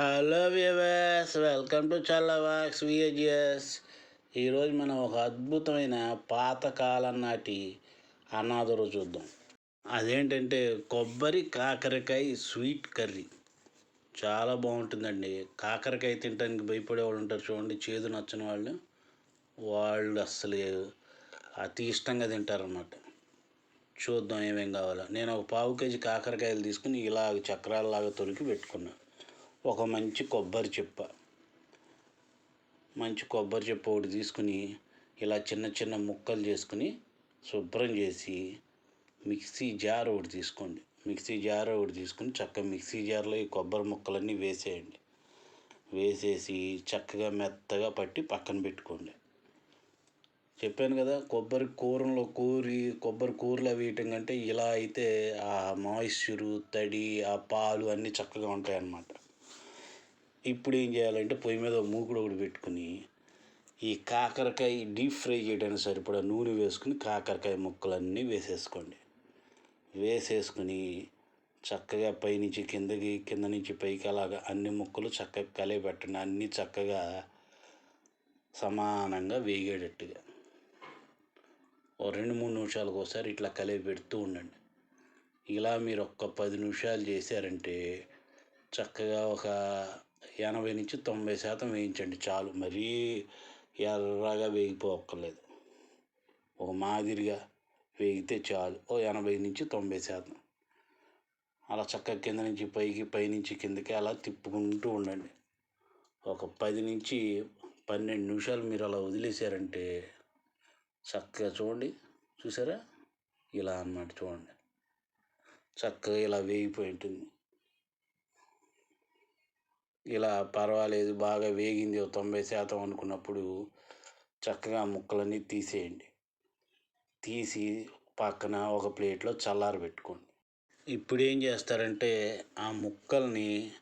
Hello viewers welcome to చల్లవాక్స్ విఏజిఎస్. ఈరోజు మనం ఒక అద్భుతమైన పాతకాలం నాటి అనాదరు చూద్దాం. అదేంటంటే కొబ్బరి కాకరకాయ స్వీట్ కర్రీ. చాలా బాగుంటుందండి. కాకరకాయ తినడానికి భయపడే వాళ్ళు ఉంటారు చూడండి చేదు నచ్చని వాళ్ళు. వాళ్ళు అస్సలు అతి ఇష్టంగా తింటారన్నమాట. చూద్దాం ఏమేం కావాలో. నేను ఒక పావు కేజీ కాకరకాయలు తీసుకుని ఇలా చక్రాలలాగా తొలికి పెట్టుకున్నాను ఒక మంచి కొబ్బరి చిప్ప. మంచి కొబ్బరి చిప్ప ఒకటి తీసుకుని ఇలా చిన్న చిన్న ముక్కలు చేసుకుని శుభ్రం చేసి మిక్సీ జార్ ఒకటి తీసుకోండి. మిక్సీ జార్ ఒకటి తీసుకుని చక్కగా మిక్సీ జార్లో ఈ కొబ్బరి ముక్కలన్నీ వేసేయండి. వేసేసి చక్కగా మెత్తగా పట్టి పక్కన పెట్టుకోండి. చెప్పాను కదా కొబ్బరి కూరలో కూరి కొబ్బరి కూరలో వేయటం కంటే ఇలా అయితే ఆ మాయిశ్చరు తడి ఆ పాలు అన్నీ చక్కగా ఉంటాయన్నమాట. ఇప్పుడు ఏం చేయాలంటే పొయ్యి మీద మూకుడు ఒకటి పెట్టుకుని ఈ కాకరకాయ డీప్ ఫ్రై చేయడానికి సరిపడా నూనె వేసుకుని కాకరకాయ ముక్కలన్నీ వేసేసుకోండి. వేసేసుకుని చక్కగా పైనుంచి కిందకి కింద నుంచి పైకి అలాగా అన్ని ముక్కలు చక్కగా కలిగి పెట్టండి. అన్నీ చక్కగా సమానంగా వేగేటట్టుగా. ఓ రెండు మూడు నిమిషాలకు ఒకసారి ఇట్లా కలిపి పెడుతూ ఉండండి. ఇలా మీరు ఒక్క పది నిమిషాలు చేశారంటే చక్కగా ఒక ఎనభై నుంచి తొంభై శాతం వేయించండి చాలు. మరీ ఎర్రగా వేగిపోక్కర్లేదు. ఒక మాదిరిగా వేగితే చాలు. ఓ ఎనభై నుంచి తొంభై శాతం. అలా చక్కగా కింద నుంచి పైకి పైనుంచి కిందకి అలా తిప్పుకుంటూ ఉండండి. ఒక పది నుంచి పన్నెండు నిమిషాలు మీరు అలా వదిలేశారంటే చక్కగా చూడండి. చూసారా? ఇలా అన్నమాట చూడండి. చక్కగా ఇలా వేగిపోయి ఉంటుంది. ఇలా పర్వాలేదు బాగా వేగింది ఓ తొంభై శాతం అనుకున్నప్పుడు చక్కగా ముక్కలన్నీ తీసేయండి. తీసి పక్కన ఒక ప్లేట్లో చల్లారబెట్టుకోండి. ఇప్పుడు ఏం చేస్తారంటే ఆ ముక్కల్ని